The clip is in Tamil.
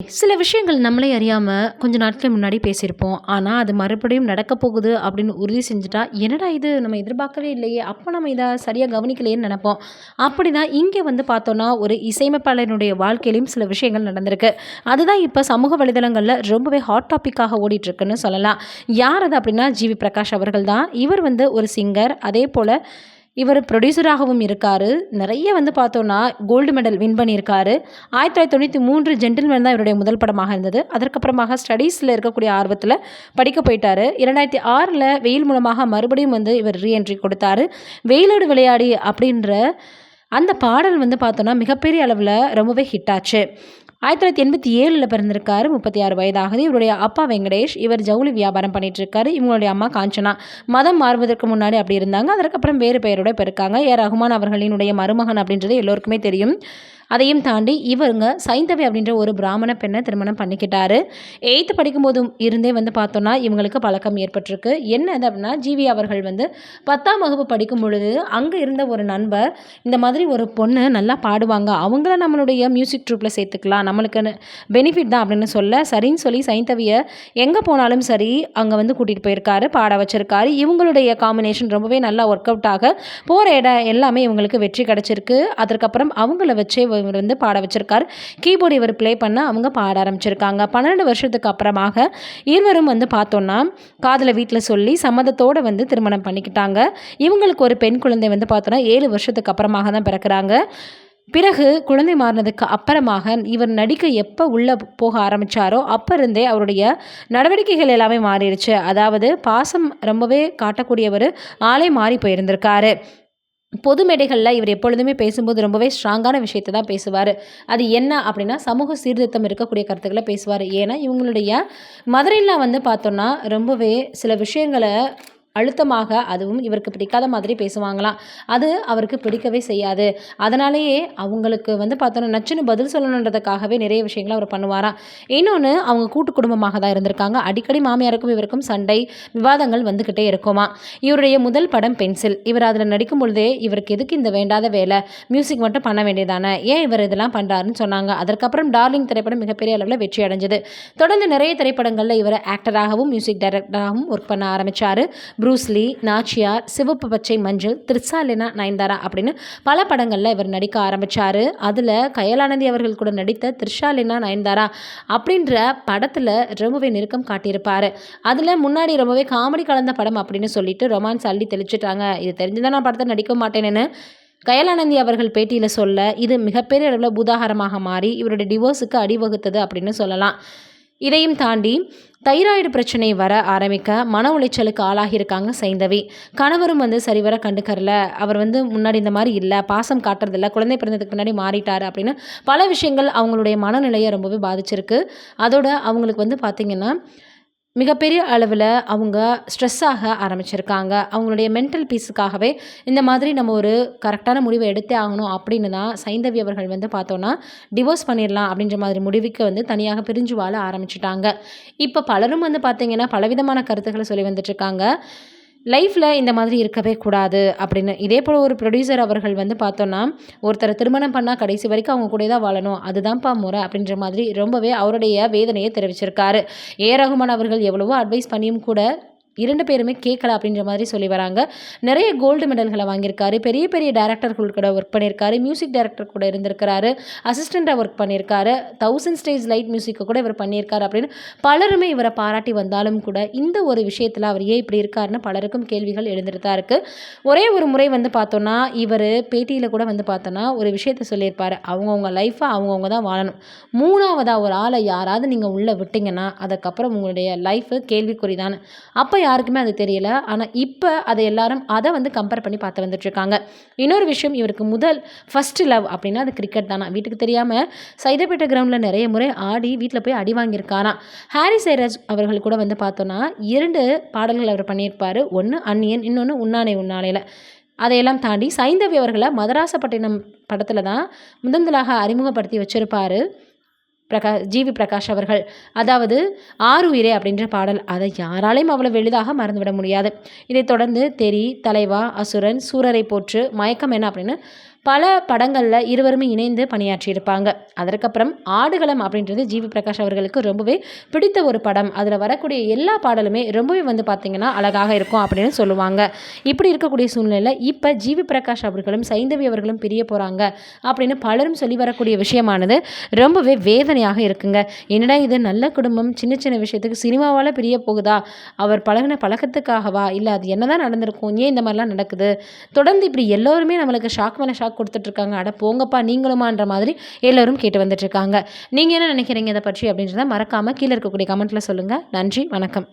சில விஷயங்கள் நம்மளே அறியாமல் கொஞ்ச நாட்கள் முன்னாடி பேசியிருப்போம். ஆனால் அது மறுபடியும் நடக்க போகுது அப்படின்னு உறுதி செஞ்சுட்டா என்னடா இது? நம்ம எதிர்பார்க்கவே இல்லையே. அப்போ நம்ம இதை சரியாக கவனிக்கலையேன்னு நினைப்போம். அப்படி தான் இங்கே வந்து பார்த்தோன்னா ஒரு இசையமைப்பாளனுடைய வாழ்க்கையிலையும் சில விஷயங்கள் நடந்திருக்கு. அதுதான் இப்போ சமூக வலைதளங்களில் ரொம்பவே ஹாட் டாப்பிக்காக ஓடிட்டுருக்குன்னு சொல்லலாம். யார் அது அப்படின்னா ஜிவி பிரகாஷ் அவர்கள் தான். இவர் வந்து ஒரு சிங்கர் அதே போல் இவர் ப்ரொடியூசராகவும் இருக்கார். நிறைய வந்து பார்த்தோன்னா கோல்டு மெடல் வின் பண்ணியிருக்காரு. ஆயிரத்தி தொள்ளாயிரத்தி தொண்ணூற்றி மூன்று ஜென்டில்மேன் தான் இவருடைய முதல் படமாக இருந்தது. அதற்கப்புறமாக ஸ்டடீஸில் இருக்கக்கூடிய ஆர்வத்தில் படிக்க போயிட்டார். இரண்டாயிரத்தி ஆறில் வெயில் மூலமாக மறுபடியும் வந்து இவர் ரீஎன்ட்ரி கொடுத்தாரு. வெயிலோடு விளையாடி அப்படின்ற அந்த பாடல் வந்து பார்த்தோன்னா மிகப்பெரிய அளவில் ரொம்பவே ஹிட் ஆச்சு. ஆயிரத்தி தொள்ளாயிரத்தி எண்பத்தி ஏழில் பிறந்திருக்காரு முப்பத்தி ஆறு வயதாகுது. இவருடைய அப்பா வெங்கடேஷ். இவர் ஜவுளி வியாபாரம் பண்ணிட்டு இருக்காரு இவங்களுடைய அம்மா காஞ்சனா. மதம் மாறுவதற்கு முன்னாடி அப்படி இருந்தாங்க. அதற்கப்புறம் வேறு பெயரோட இப்போ இருக்காங்க ஏ ரகுமான் அவர்களினுடைய மருமகன் அப்படின்றது எல்லோருக்குமே தெரியும். அதையும் தாண்டி இவருங்க சைந்தவி அப்படின்ற ஒரு பிராமண பெண்ணை திருமணம் பண்ணிக்கிட்டாரு. எயித்து படிக்கும்போதும் இருந்தே வந்து பார்த்தோன்னா இவங்களுக்கு பழக்கம் ஏற்பட்டிருக்கு. என்னது அப்படின்னா ஜிவி அவர்கள் வந்து பத்தாம் வகுப்பு படிக்கும் பொழுது அங்கே இருந்த ஒரு நண்பர் இந்த மாதிரி ஒரு பொண்ணு நல்லா பாடுவாங்க. அவங்கள நம்மளுடைய மியூசிக் ட்ரூப்பில் சேர்த்துக்கலாம். நம்மளுக்கு பெனிஃபிட் தான் அப்படின்னு சொல்ல சரின்னு சொல்லி சைந்தவியை எங்கே போனாலும் சரி அங்கே வந்து கூட்டிகிட்டு போயிருக்காரு பாட வச்சிருக்காரு. இவங்களுடைய காம்பினேஷன் ரொம்பவே நல்லா ஒர்க் அவுட் ஆக போகிற இடம் எல்லாமே இவங்களுக்கு வெற்றி கிடச்சிருக்கு. அதற்கப்புறம் அவங்கள வச்சே இவர் வந்து பாட வச்சிருக்கார். கீபோர்டு இவர் ப்ளே பண்ண அவங்க பாட ஆரம்பிச்சிருக்காங்க. பன்னெண்டு வருஷத்துக்கு அப்புறமாக இருவரும் வந்து பார்த்தோன்னா காதலை வீட்டில் சொல்லி சம்மதத்தோடு வந்து திருமணம் பண்ணிக்கிட்டாங்க. இவங்களுக்கு ஒரு பெண் குழந்தை வந்து பார்த்தோன்னா ஏழு வருஷத்துக்கு அப்புறமாக தான் பிறக்கிறாங்க. பிறகு குழந்தை மாறினதுக்கு அப்புறமாக இவர் நடிக்க எப்போ உள்ளே போக ஆரம்பித்தாரோ அப்போ இருந்தே அவருடைய நடவடிக்கைகள் எல்லாமே மாறிடுச்சு. அதாவது பாசம் ரொம்பவே காட்டக்கூடியவர் ஆளே மாறி போயிருந்திருக்காரு. பொது மேடைகளில் இவர் எப்பொழுதுமே பேசும்போது ரொம்பவே ஸ்ட்ராங்கான விஷயத்தை தான் பேசுவார். அது என்ன அப்படின்னா சமூக சீர்திருத்தம் இருக்கக்கூடிய கருத்துக்களை பேசுவார். ஏன்னா இவங்களுடைய மதுரையில் வந்து பார்த்தோன்னா ரொம்பவே சில விஷயங்களை அழுத்தமாக அதுவும் இவருக்கு பிடிக்காத மாதிரி பேசுவாங்களாம். அது அவருக்கு பிடிக்கவே செய்யாது. அதனாலேயே அவங்களுக்கு வந்து பார்த்தோன்னா நச்சுன்னு பதில் சொல்லணுன்றதுக்காகவே நிறைய விஷயங்களை அவர் பண்ணுவாராம். இன்னொன்று அவங்க கூட்டு குடும்பமாக தான் இருந்திருக்காங்க. அடிக்கடி மாமியாருக்கும் இவருக்கும் சண்டை விவாதங்கள் வந்துக்கிட்டே இருக்குமா? இவருடைய முதல் படம் பென்சில். இவர் அதில் நடிக்கும் பொழுதே இவருக்கு எதுக்கு இந்த வேண்டாத வேலை? மியூசிக் மட்டும் பண்ண வேண்டியதானே? ஏன் இவர் இதெல்லாம் பண்ணுறாருன்னு சொன்னாங்க. அதற்கப்புறம் டார்லிங் திரைப்படம் மிகப்பெரிய அளவில் வெற்றி அடைஞ்சது. தொடர்ந்து நிறைய திரைப்படங்களில் இவர் ஆக்டராகவும் மியூசிக் டைரக்டராகவும் ஒர்க் பண்ண ஆரம்பித்தார் ப்ரூஸ்லி நாச்சியார் சிவப்பு பச்சை மஞ்சள் திரிசாலினா நயன்தாரா அப்படின்னு பல படங்களில் இவர் நடிக்க ஆரம்பித்தார் அதில் கயலானந்தி அவர்கள் கூட நடித்த த்ரிஷாலினா நயன்தாரா அப்படின்ற படத்தில் ரொம்பவே நெருக்கம் காட்டியிருப்பார். அதில் முன்னாடி ரொம்பவே காமெடி கலந்த படம் அப்படின்னு சொல்லிட்டு ரொமான்ஸ் அள்ளி தெளிச்சிட்டாங்க. இது தெரிஞ்சுதான் நான் படத்தை நடிக்க மாட்டேன்னு கயலானந்தி அவர்கள் பேட்டியில் சொல்ல இது மிகப்பெரிய அளவில் பூதாகரமாக மாறி இவருடைய டிவோர்ஸுக்கு அடிவகுத்தது அப்படின்னு சொல்லலாம். இதையும் தாண்டி தைராய்டு பிரச்சனை வர ஆரம்பிக்க மன உளைச்சலுக்கு ஆளாகியிருக்காங்க சைந்தவி. கணவரும் வந்து சரிவர கண்டுக்கறல. அவர் வந்து முன்னாடி இந்த மாதிரி இல்லை பாசம் காட்டுறதில்ல குழந்தை பிறந்ததுக்கு முன்னாடி மாறிட்டார் அப்படின்னு பல விஷயங்கள் அவங்களுடைய மனநிலையை ரொம்பவே பாதிச்சிருக்கு. அதோட அவங்களுக்கு வந்து பார்த்திங்கன்னா மிகப்பெரிய அளவில் அவங்க ஸ்ட்ரெஸ் ஆக ஆரம்பிச்சிருக்காங்க. அவங்களுடைய மென்டல் பீஸுக்காகவே இந்த மாதிரி நம்ம ஒரு கரெக்டான முடிவை எடுத்தே ஆகணும் அப்படின்னு தான் சைந்தவி அவர்கள் வந்து பார்த்தோன்னா டிவோர்ஸ் பண்ணிடலாம் அப்படின்ற மாதிரி முடிவுக்கு வந்து தனியாக பிரிஞ்சு வாழ ஆரம்பிச்சிட்டாங்க. இப்போ பலரும் வந்து பார்த்திங்கன்னா பலவிதமான கருத்துக்களை சொல்லி வந்துட்டுருக்காங்க லைஃப்பில் இந்த மாதிரி இருக்கவே கூடாது அப்படின்னு. இதே போல் ஒரு ப்ரொடியூசர் அவர்கள் வந்து பார்த்தோன்னா ஒருத்தரை திருமணம் பண்ணால் கடைசி வரைக்கும் அவங்க கூட தான் வாழணும். அதுதான்ப்பா முறை அப்படின்ற மாதிரி ரொம்பவே அவருடைய வேதனையை தெரிவிச்சிருக்காரு. ஏ ரகுமான் அவர்கள் எவ்வளவோ அட்வைஸ் பண்ணியும் கூட இரண்டு பேருமே கேட்கல அப்படின்ற மாதிரி சொல்லி வராங்க. நிறைய கோல்டு மெடல்களை வாங்கியிருக்காரு. பெரிய பெரிய டேரக்டர்கள் கூட ஒர்க் பண்ணியிருக்காரு. மியூசிக் டைரக்டர் கூட இருந்திருக்கிறாரு. அசிஸ்டண்ட்டாக ஒர்க் பண்ணியிருக்காரு. தௌசண்ட் ஸ்டேஜ் லைட் மியூசிக்கை கூட இவர் பண்ணியிருக்காரு அப்படின்னு பலருமே இவரை பாராட்டி வந்தாலும் கூட இந்த ஒரு விஷயத்தில் அவர் ஏன் இப்படி இருக்காருன்னு பலருக்கும் கேள்விகள் எழுந்துட்டு தான் இருக்குது ஒரே ஒரு முறை வந்து பார்த்தோன்னா இவர் பேட்டியில் கூட வந்து பார்த்தோன்னா ஒரு விஷயத்த சொல்லியிருப்பார். அவங்கவுங்க லைஃப்பை அவங்கவுங்க தான் வாழணும். மூணாவதாக ஒரு ஆளை யாராவது நீங்கள் உள்ளே விட்டிங்கன்னா அதுக்கப்புறம் உங்களுடைய லைஃபு கேள்விக்குறி தானே அப்போ யாருக்குமே அது தெரியல. ஆனால் இப்போ அதை எல்லாரும் அதை வந்து கம்பேர் பண்ணி பார்த்து வந்துட்டுருக்காங்க. இன்னொரு விஷயம் இவருக்கு முதல் ஃபஸ்ட்டு லவ் அப்படின்னா அது கிரிக்கெட் தானா? வீட்டுக்கு தெரியாமல் சைதாப்பேட்டை கிரவுண்டில் நிறைய முறை ஆடி வீட்டில் போய் அடி வாங்கியிருக்காராம் ஹாரி சைராஜ் அவர்கள் கூட வந்து பார்த்தோன்னா இரண்டு பாடல்கள் அவர் பண்ணியிருப்பார். ஒன்று அன்னியன் இன்னொன்று உன்னானே உன்னானையில் அதையெல்லாம் தாண்டி சைந்தவி அவர்களை மதராசப்பட்டினம் படத்தில் தான் முதன்முதலாக அறிமுகப்படுத்தி வச்சுருப்பார். பிரகா ஜிவி பிரகாஷ் அவர்கள். அதாவது ஆறுயிரே அப்படின்ற பாடல். அதை யாராலையும் அவ்வளவு எளிதாக மறந்துவிட முடியாது. இதைத் தொடர்ந்து தெரி தலைவா அசுரன் சூரரை போற்று மயக்கம் என்ன அப்படின்னு பல படங்களில் இருவருமே இணைந்து பணியாற்றியிருப்பாங்க. அதற்கப்புறம் ஆடுகளம் அப்படின்றது ஜிவி பிரகாஷ் அவர்களுக்கு ரொம்பவே பிடித்த ஒரு படம். அதில் வரக்கூடிய எல்லா பாடலுமே ரொம்பவே வந்து பார்த்திங்கன்னா அழகாக இருக்கும் அப்படின்னு சொல்லுவாங்க. இப்படி இருக்கக்கூடிய சூழ்நிலையில் இப்போ ஜிவி பிரகாஷ் அவர்களும் சைந்தவி அவர்களும் பிரிய போகிறாங்க அப்படின்னு பலரும் சொல்லி வரக்கூடிய விஷயமானது ரொம்பவே வேதனையாக இருக்குங்க. என்னடா இது நல்ல குடும்பம்? சின்ன சின்ன விஷயத்துக்கு சினிமாவால் பிரிய போகுதா? அவர் பழகின பழக்கத்துக்காகவா? இல்லை அது என்னதான் நடந்திருக்கும்? ஏன் இந்த மாதிரிலாம் நடக்குது? தொடர்ந்து இப்படி எல்லோருமே நம்மளுக்கு ஷாக் மேலே ஷாக் கொடுத்துட்ருக்காங்க. அட போங்கப்பா நீங்களுமான்ற மாதிரி எல்லோரும் கேட்டு வந்துட்டுருக்காங்க நீங்கள் என்ன நினைக்கிறீங்க இதை பற்றி அப்படின்றத மறக்காமல் கீழே இருக்கக்கூடிய கமெண்ட்டில் சொல்லுங்கள் நன்றி வணக்கம்.